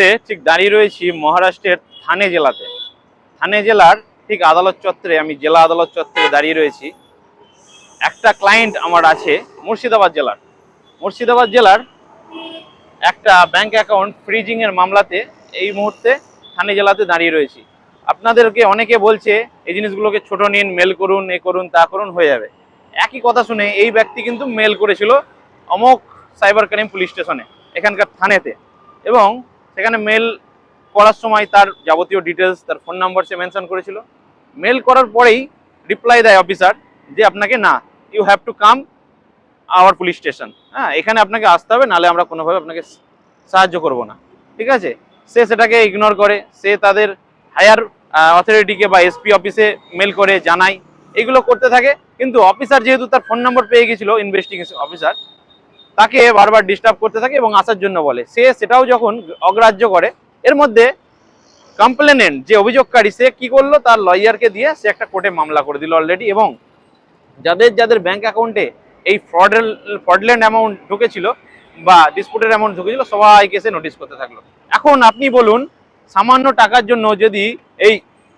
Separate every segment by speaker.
Speaker 1: মুহূর্তে ঠিক দাঁড়িয়ে রয়েছি মহারাষ্ট্রের থানে জেলাতে। থানে জেলার ঠিক আদালত চত্বরে, আমি জেলা আদালত চত্বরে দাঁড়িয়ে রয়েছি। একটা ক্লায়েন্ট আমার আছে মুর্শিদাবাদ জেলার। মুর্শিদাবাদ জেলার একটা ব্যাংক অ্যাকাউন্ট ফ্রিজিং এর মামলাতে এই মুহূর্তে থানে জেলাতে দাঁড়িয়ে রয়েছি। আপনাদেরকে অনেকে বলছে, এই জিনিসগুলোকে ছোট নিন মেল করুন, এ করুন, তা করুন, হয়ে যাবে। একই কথা শুনে এই ব্যক্তি কিন্তু মেল করেছিল অমক সাইবার ক্রাইম পুলিশ স্টেশনে এখানকার থানেতে। এবং সেখানে মেল করার সময় তার যাবতীয় ডিটেলস তার ফোন নাম্বার সে মেনশন করেছিল। মেল করার পরেই রিপ্লাই দেয় অফিসার যে আপনাকে না you have to come our police station হ্যাঁ এখানে আপনাকে আসতে হবে, নাহলে আমরা কোনোভাবে আপনাকে সাহায্য করব না। ঠিক আছে? সে সেটাকে ইগনোর করে, সে তাদের হায়ার অথরিটিকে বা এসপি অফিসে মেল করে, জানায়। এগুলো করতে থাকে, কিন্তু অফিসার যেহেতু তার ফোন নম্বর পেয়ে গেছিল ইনভেস্টিগেশন অফিসার তাকে বারবার ডিস্টার্ব করতে থাকে এবং আসার জন্য বলে। সে সেটাও যখন অগ্রাহ্য করে, এর মধ্যে কমপ্লেনেন্ট যে অভিযোগকারী, সে কি করল? তার লয়ারকে দিয়ে সে একটা কোর্টে মামলা করে দিল অলরেডি এবং যাদের যাদের ব্যাংক অ্যাকাউন্টে এই ফ্রডেল ফ্রডল্যান্ড অ্যামাউন্ট ঢুকেছিল বা ডিসপুটের অ্যামাউন্ট ঢুকেছিল, সবাইকে সে নোটিশ করতে থাকল। এখন আপনি বলুন, সামান্য টাকার জন্য যদি এই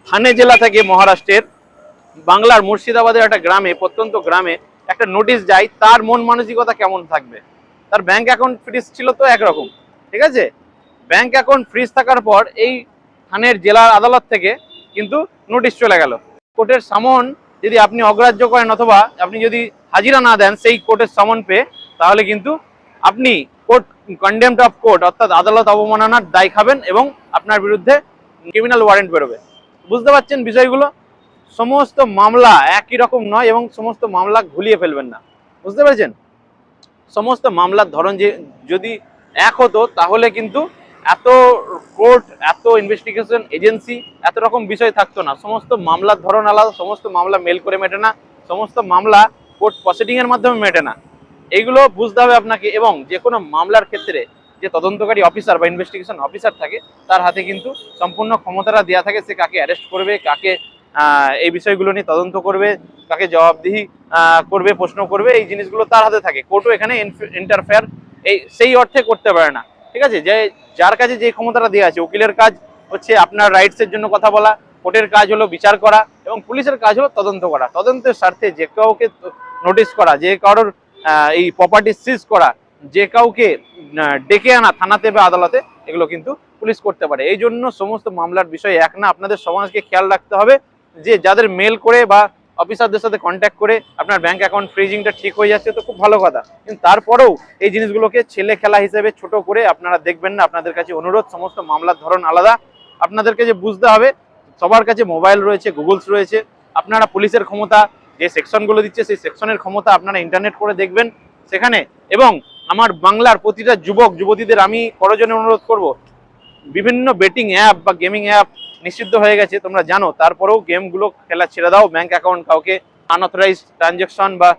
Speaker 1: থানে জেলা থেকে মহারাষ্ট্রের বাংলার মুর্শিদাবাদের একটা গ্রামে, প্রত্যন্ত গ্রামে একটা নোটিশ যায়, তার মন মানসিকতা কেমন থাকবে? তার ব্যাংক অ্যাকাউন্ট ফ্রিজ ছিল তো একরকম, ঠিক আছে? ব্যাংক অ্যাকাউন্ট ফ্রিজ থাকার পর এই থানের জেলার আদালত থেকে কিন্তু নোটিশ চলে গেল। কোর্টের সামন যদি আপনি অগ্রাহ্য করেন অথবা আপনি যদি হাজিরা না দেন, সেই কোর্টের সামন পেয়ে তাহলে কিন্তু আপনি কোর্ট কন্ডেমড অফ কোর্ট অর্থাৎ আদালত অবমাননার দায় খাবেন এবং আপনার বিরুদ্ধে ক্রিমিনাল ওয়ারেন্ট বেরোবে। বুঝতে পারছেন বিষয়গুলো? সমস্ত মামলা একই রকম নয় এবং সমস্ত মামলা ঘুলিয়ে ফেলবেন না। বুঝতে পেরেছেন? সমস্ত মামলার ধরন যে যদি এক হতো, তাহলে কিন্তু এত কোর্ট এত ইনভেস্টিগেশন এজেন্সি এত রকম বিষয় থাকতো না। সমস্ত মামলার ধরন আলাদা, সমস্ত মামলা মেল করে মেটে না, সমস্ত মামলা কোর্ট প্রসিডিং এর মাধ্যমে মেটে না। এইগুলো বুঝতে হবে আপনাকে এবং যে কোনো মামলার ক্ষেত্রে যে তদন্তকারী অফিসার বা ইনভেস্টিগেশন অফিসার থাকে, তার হাতে কিন্তু সম্পূর্ণ ক্ষমতাটা দেওয়া থাকে, সে কাকে অ্যারেস্ট করবে, কাকে এই বিষয়গুলো নিয়ে তদন্ত করবে, তাকে জবাবদিহি করবে, প্রশ্ন করবে, এই জিনিসগুলো তার হাতে থাকে। কোর্টও এখানে ইন্টারফেয়ার এই, সেই অর্থে করতে পারে না। ঠিক আছে? যে, যার কাছে যে ক্ষমতাটা দেওয়া আছে, উকিলের কাজ হচ্ছে আপনার রাইটসের জন্য কথা বলা, কোর্টের কাজ হলো বিচার করা, এবং পুলিশের কাজ হলো তদন্ত করা। তদন্তের স্বার্থে যে কাউকে নোটিশ করা, যে কারোর এই প্রপার্টি সিজ করা, যে কাউকে ডেকে আনা থানাতে বা আদালতে, এগুলো কিন্তু পুলিশ করতে পারে। এই জন্য সমস্ত মামলার বিষয় এক না, আপনাদের সমাজকে খেয়াল রাখতে হবে। যে যাদের মেল করে বা অফিসারদের সাথে কন্ট্যাক্ট করে আপনার ব্যাংক অ্যাকাউন্ট ফ্রিজিংটা ঠিক হয়ে যাচ্ছে, তো খুব ভালো কথা। কিন্তু তারপরেও এই জিনিসগুলোকে ছেলে খেলা হিসেবে ছোট করে আপনারা দেখবেন না, আপনাদের কাছে অনুরোধ, সমস্ত মামলার ধরন আলাদা। আপনাদেরকে যে বুঝতে হবে, সবার কাছে মোবাইল রয়েছে গুগলস রয়েছে। আপনারা পুলিশের ক্ষমতা, যে সেকশনগুলো দিচ্ছে, সেই সেকশনের ক্ষমতা আপনারা ইন্টারনেট করে দেখবেন সেখানে। এবং আমার বাংলার প্রতিটা যুবক, যুবতীদের আমি করজনে অনুরোধ করব বিভিন্ন বেটিং অ্যাপ বা গেমিং অ্যাপ নিষিদ্ধ হয়ে গেছে, তোমরা জানো। তারপরেও গেমগুলো খেলা ছেড়ে দাও ব্যাংক অ্যাকাউন্ট কাউকে আনঅথরাইজ ট্রানজ্যাকশন বা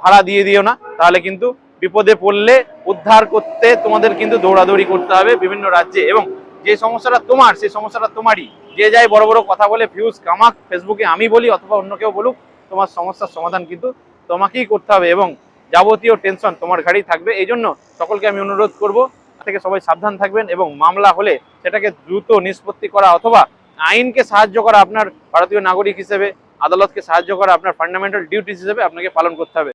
Speaker 1: ভাড়া দিয়ে দিও না। তাহলে কিন্তু বিপদে পড়লে উদ্ধার করতে তোমাদের কিন্তু দৌড়াদৌড়ি করতে হবে বিভিন্ন রাজ্যে। এবং যে সমস্যাটা তোমার সেই সমস্যাটা তোমারই। যে যায় বড় বড় কথা বলে ভিউজ কামাক ফেসবুকে আমি বলি অথবা অন্য কেউ বলুক, তোমার সমস্যার সমাধান কিন্তু তোমাকেই করতে হবে। এবং যাবতীয় টেনশন তোমার ঘাড়েই থাকবে। এই জন্য সকলকে আমি অনুরোধ করব থেকে সবাই সাবধান থাকবেন এবং মামলা হলে সেটাকে দ্রুত নিষ্পত্তি করা অথবা আইনকে সাহায্য করা আপনার ভারতীয় নাগরিক হিসেবে, আদালতকে সাহায্য করা আপনার ফান্ডামেন্টাল ডিউটিস হিসেবে আপনাকে পালন করতে হবে।